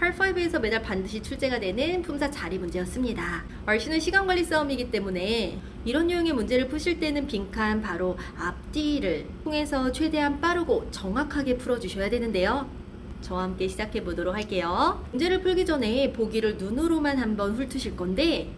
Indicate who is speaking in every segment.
Speaker 1: 펄5에서 매달 반드시 출제가 되는 품사 자리 문제였습니다. RC는 시간 관리 싸움이기 때문에 이런 유형의 문제를 푸실 때는 빈칸 바로 앞뒤를 통해서 최대한 빠르고 정확하게 풀어주셔야 되는데요. 저와 함께 시작해 보도록 할게요. 문제를 풀기 전에 보기를 눈으로만 한번 훑으실 건데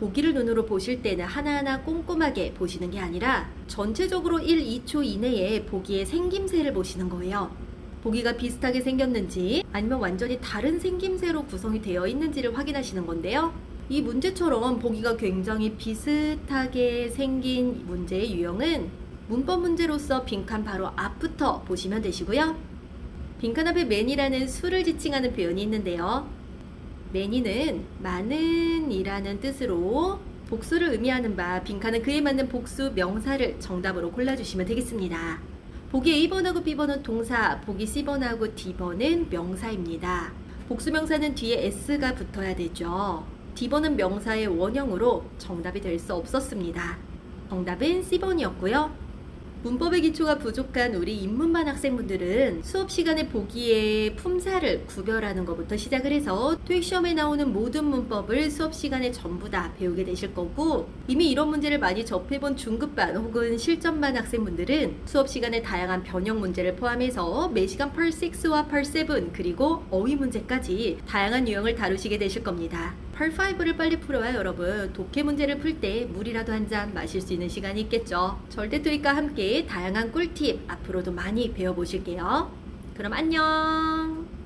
Speaker 1: 보기를 눈으로 보실 때는 하나하나 꼼꼼하게 보시는 게 아니라 전체적으로 1, 2초 이내에 보기의 생김새를 보시는 거예요. 보기가 비슷하게 생겼는지 아니면 완전히 다른 생김새로 구성이 되어 있는지를 확인하시는 건데요. 이 문제처럼 보기가 굉장히 비슷하게 생긴 문제의 유형은 문법 문제로서 빈칸 바로 앞부터 보시면 되시고요. 빈칸 앞에 맨이라는 수를 지칭하는 표현이 있는데요. 매니는 많은이라는 뜻으로 복수를 의미하는 바 빈칸은 그에 맞는 복수 명사를 정답으로 골라주시면 되겠습니다. 보기 A번하고 B번은 동사, 보기 C번하고 D번은 명사입니다. 복수 명사는 뒤에 S가 붙어야 되죠. D번은 명사의 원형으로 정답이 될 수 없었습니다. 정답은 C번이었고요. 문법의 기초가 부족한 우리 인문반 학생분들은 수업 시간에 보기에 품사를 구별하는 것부터 시작을 해서 토익 시험에 나오는 모든 문법을 수업 시간에 전부 다 배우게 되실 거고 이미 이런 문제를 많이 접해본 중급반 혹은 실전반 학생분들은 수업 시간에 다양한 변형 문제를 포함해서 매시간 펄 6와 펄7 그리고 어휘 문제까지 다양한 유형을 다루시게 되실 겁니다. 펄 5를 빨리 풀어야 여러분 독해 문제를 풀 때 물이라도 한 잔 마실 수 있는 시간이 있겠죠. 절대 토익과 함께 다양한 꿀팁 앞으로도 많이 배워보실게요. 그럼 안녕.